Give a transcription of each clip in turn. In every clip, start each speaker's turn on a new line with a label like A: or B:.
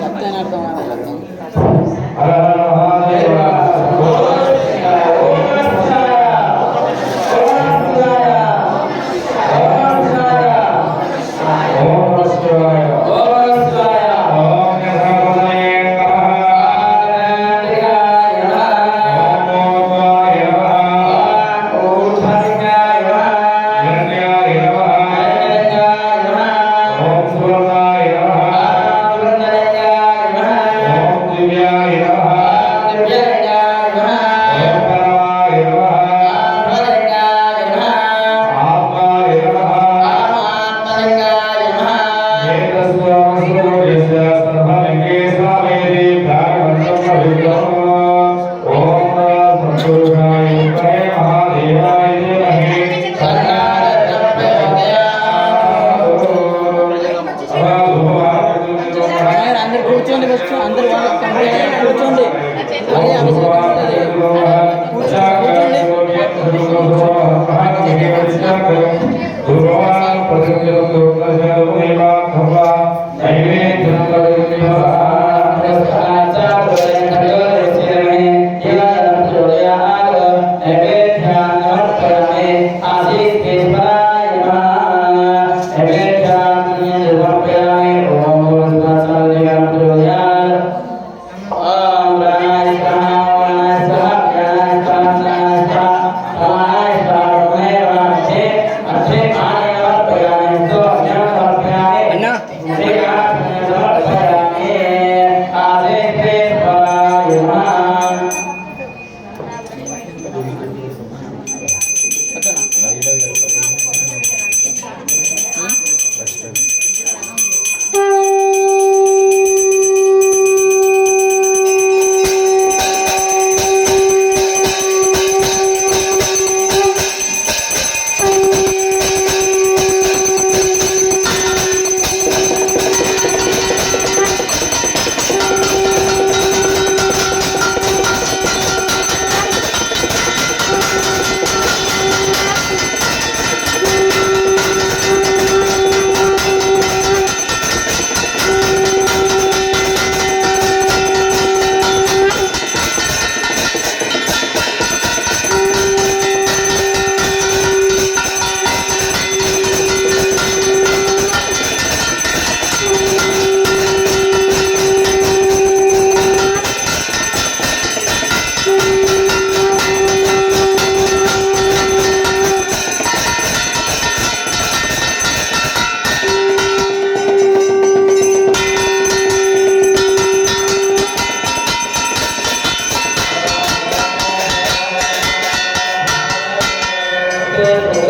A: చెప్తాను అర్థం
B: வச்சோம் அந்த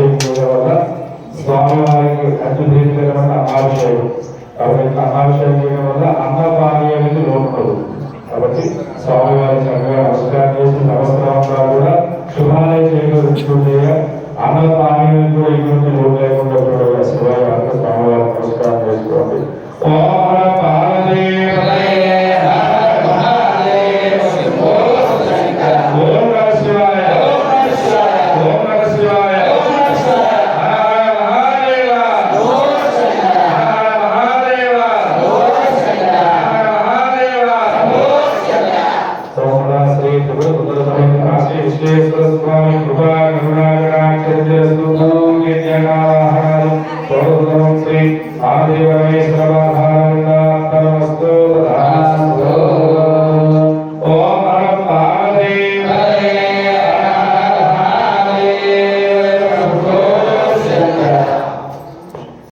B: నిషేధించడం వల్ల స్వామివారికి అతి భీకరమైన కాబట్టి